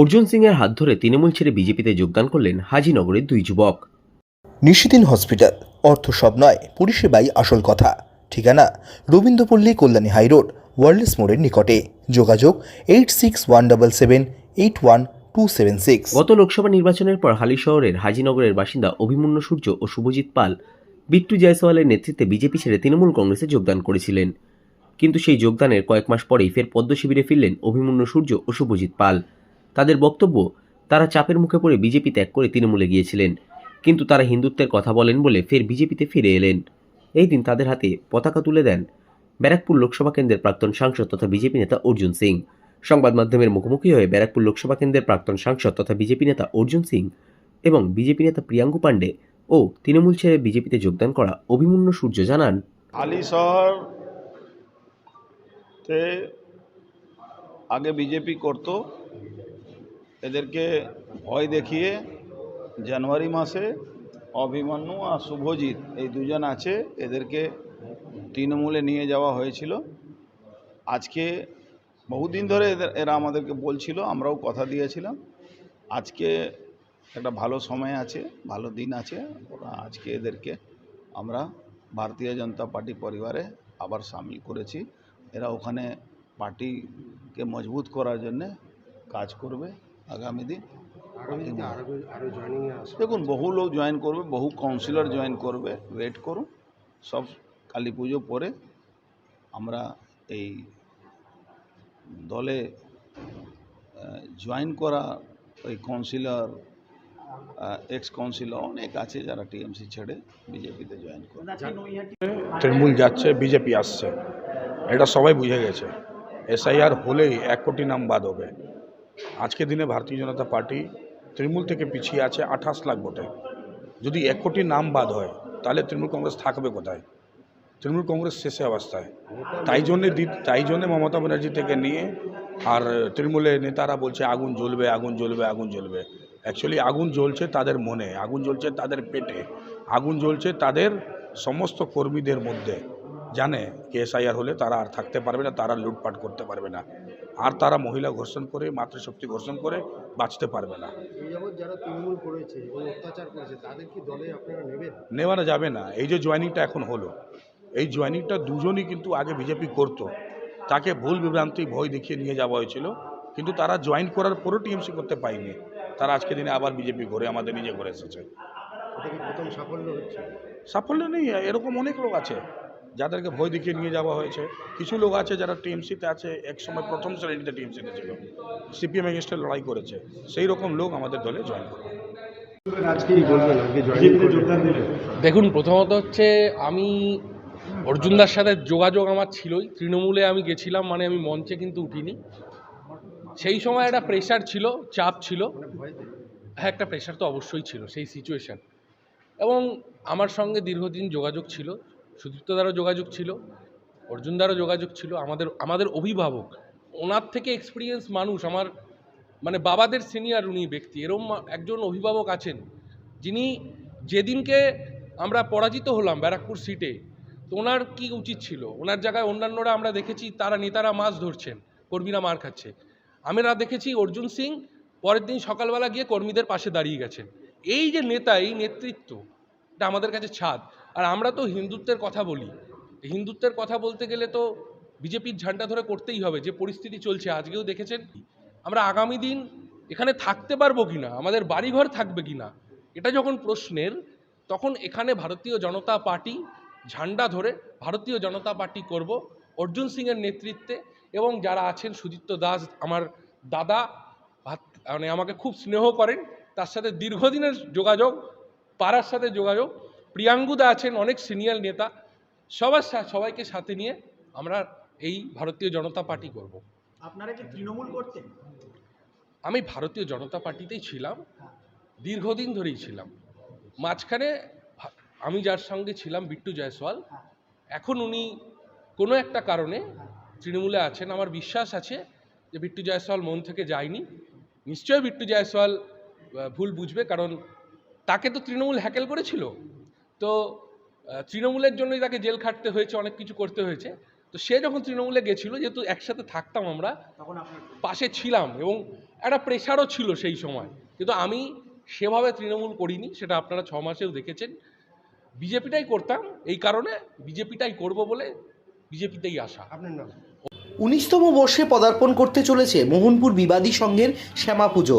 অর্জুন সিংয়ের হাত ধরে তৃণমূল ছেড়ে বিজেপিতে যোগদান করলেন হাজিনগরের দুই যুবক। নিশিদিন হসপিটাল অর্থ সব নয় পরিষেবাই আসল কথা। ঠিকানা রবীন্দ্রপল্লী কল্যাণী হাইরোড ওয়ার্ল্ডস মোড়ের নিকটে। যোগাযোগ eight six one double seven eight one two seven six. গত লোকসভা নির্বাচনের পর হালি শহরের হাজিনগরের বাসিন্দা অভিমন্যু সূর্য ও শুভজিৎ পাল বিট্টু জয়সওয়ালের নেতৃত্বে বিজেপি ছেড়ে তৃণমূল কংগ্রেসে যোগদান করেছিলেন। কিন্তু সেই যোগদানের কয়েক মাস পরেই ফের পদ্ম শিবিরে ফিরলেন অভিমন্যু সূর্য ও শুভজিৎ পাল। তাদের বক্তব্য তারা চাপের মুখে পড়ে বিজেপি ত্যাগ করে তৃণমূলে গিয়েছিলেন। কিন্তু তারা হিন্দুত্বের কথা বলেন বলে ফের বিজেপিতে ফিরে এলেন। এই দিন তাদের হাতে পতাকা তুলে দেন ব্যারাকপুর লোকসভা কেন্দ্রের প্রাক্তন সাংসদ তথা বিজেপি নেতা অর্জুন সিং। সংবাদ মাধ্যমের মুখোমুখি হয়ে ব্যারাকপুর লোকসভা কেন্দ্রের প্রাক্তন সাংসদ তথা বিজেপি নেতা অর্জুন সিং এবং বিজেপি নেতা প্রিয়াঙ্কু পাণ্ডে ও তৃণমূল ছেড়ে বিজেপিতে যোগদান করা অভিমন্যু সূর্য জানান। হালি শহর আগে বিজেপি করতো এদেরকে ভয় দেখিয়ে জানুয়ারি মাসে অভিমন্যু আর শুভজিৎ এই দুজন আছে, এদেরকে তৃণমূলে নিয়ে যাওয়া হয়েছিল। আজকে বহুদিন ধরে এরা আমাদেরকে বলছিল, আমরাও কথা দিয়েছিলাম। আজকে একটা ভালো সময় আছে, ভালো দিন আছে। ওরা আজকে এদেরকে আমরা ভারতীয় জনতা পার্টি পরিবারে আবার সামিল করেছি। এরা ওখানে পার্টিকে মজবুত করার জন্যে কাজ করবে। আগামী দিন দেখুন বহু লোক জয়েন করবে বহু কাউন্সিলর জয়েন করবে ওয়েট করুন। সব কালী পুজো পরে আমরা এই দলে জয়েন করা ওই কাউন্সিলর এক্স কাউন্সিলর অনেক আছে যারা টিএমসি ছেড়ে বিজেপিতে জয়েন করে তৃণমূল যাচ্ছে বিজেপি আসছে। এটা সবাই বুঝে গেছে। এসআইআর হলেই এক কোটি নাম বাদ হবে। আজকে দিনে ভারতীয় জনতা পার্টি তৃণমূল থেকে পিছিয়ে আছে আঠাশ লাখ ভোটে। যদি এক কোটি নাম বাদ হয়, তাহলে তৃণমূল কংগ্রেস থাকবে কোথায়? তৃণমূল কংগ্রেস শেষে অবস্থায়। তাই জন্যে দি- তাই জন্যে মমতা ব্যানার্জি থেকে নিয়ে আর তৃণমূলের নেতারা বলছে, আগুন জ্বলবে আগুন জ্বলবে আগুন জ্বলবে। অ্যাকচুয়ালি আগুন জ্বলছে তাদের মনে, আগুন জ্বলছে তাদের পেটে। আগুন জ্বলছে তাদের সমস্ত কর্মীদের মধ্যে। জানে কে এসআইআর হলে তারা আর থাকতে পারবে না, তারা লুটপাট করতে পারবে না। আর তারা মহিলা ঘর্ষণ করে মাতৃশক্তি ঘর্ষণ করে বাঁচতে পারবে না। নেওয়ানো যাবে না। এই যে জয়েনিংটা এখন হলো এই জয়েনিংটা দুজনই কিন্তু আগে বিজেপি করতো। তাকে ভুল বিভ্রান্তি ভয় দেখিয়ে নিয়ে যাওয়া হয়েছিল কিন্তু তারা জয়েন করার পরও টিএমসি করতে পায়নি তারা আজকে দিনে আবার বিজেপি করে আমাদের নিজে করে এসেছে। এটা সাফল্য হচ্ছে? সাফল্য নেই এরকম অনেক লোক আছে। যাদেরকে ভয় দেখিয়ে নিয়ে যাওয়া হয়েছে। কিছু লোক আছে যারা টিএমসিতে আছে, এক সময় প্রথম শ্রেণীতে টিএমসিতে ছিল। সিপিএম এগেনস্টে লড়াই করেছে। সেই রকম লোক আমাদের দলে জয়েন করবে আজকে কি বলবেন আজকে জয়েন যোগদান দিলেন দেখুন, প্রথমত হচ্ছে আমি অর্জুনদার সাথে যোগাযোগ আমার ছিলই। তৃণমূলে আমি গেছিলাম মানে আমি মঞ্চে কিন্তু উঠিনি। সেই সময় একটা প্রেশার ছিল, চাপ ছিল। হ্যাঁ একটা প্রেশার তো অবশ্যই ছিল, সেই সিচুয়েশান এবং আমার সঙ্গে দীর্ঘদিন যোগাযোগ ছিল। সুদীপ্তদারও যোগাযোগ ছিল অর্জুন অর্জুনদারও যোগাযোগ ছিল, আমাদের আমাদের অভিভাবক, ওনার থেকে এক্সপিরিয়েন্স মানুষ, আমার মানে বাবাদের সিনিয়র উনি ব্যক্তি, এরম একজন অভিভাবক আছেন, যিনি যেদিনকে আমরা পরাজিত হলাম ব্যারাকপুর সিটে তো ওনার কী উচিত ছিল? ওনার জায়গায় অন্যান্যরা আমরা দেখেছি, তারা নেতারা মাছ ধরছেন, কর্মীরা মার খাচ্ছে। আমরা দেখেছি অর্জুন সিং পরের দিন সকালবেলা গিয়ে কর্মীদের পাশে দাঁড়িয়ে গেছেন। এই যে নেতা, এই নেতৃত্ব, এটা আমাদের কাছে ছাদ। আর আমরা তো হিন্দুত্বের কথা বলি। হিন্দুত্বের কথা বলতে গেলে তো বিজেপির ঝান্ডা ধরে করতেই হবে, যে পরিস্থিতি চলছে। আজকেও দেখেছেন? আমরা আগামী দিন এখানে থাকতে পারব কি না আমাদের বাড়িঘর থাকবে কি না এটা যখন প্রশ্নের, তখন এখানে ভারতীয় জনতা পার্টি ঝান্ডা ধরে ভারতীয় জনতা পার্টি করব অর্জুন সিংয়ের নেতৃত্বে এবং যারা আছেন সুদীপ্ত দাস, আমার দাদা মানে আমাকে খুব স্নেহ করেন। তার সাথে দীর্ঘদিনের যোগাযোগ, পাড়ার সাথে যোগাযোগ প্রিয়াঙ্গুদা আছেন অনেক সিনিয়র নেতা। সবার সবাইকে সাথে নিয়ে আমরা এই ভারতীয় জনতা পার্টি করব। আপনারা কি তৃণমূল করতেন? আমি ভারতীয় জনতা পার্টিতেই ছিলাম। দীর্ঘদিন ধরেই ছিলাম। মাঝখানে আমি যার সঙ্গে ছিলাম বিট্টু জয়সওয়াল। এখন উনি কোনো একটা কারণে তৃণমূলে আছেন। আমার বিশ্বাস আছে যে বিট্টু জয়সওয়াল মন থেকে যায়নি। নিশ্চয়ই বিট্টু জয়সওয়াল ভুল বুঝবে কারণ তাকে তো তৃণমূল হ্যাকেল করেছিল। তো তৃণমূলের জন্যই তাকে জেল খাটতে হয়েছে অনেক কিছু করতে হয়েছে। তো সে যখন তৃণমূলে গেছিল যেহেতু একসাথে থাকতাম আমরা তখন পাশে ছিলাম এবং একটা প্রেশারও ছিল সেই সময়। কিন্তু আমি সেভাবে তৃণমূল করিনি সেটা আপনারা ছ মাসেও দেখেছেন। বিজেপিটাই করতাম এই কারণে বিজেপিটাই করব বলে বিজেপিতেই আসা আপনার নাম? উনিশতম বর্ষে পদার্পণ করতে চলেছে মোহনপুর বিবাদী সংঘের শ্যামা পুজো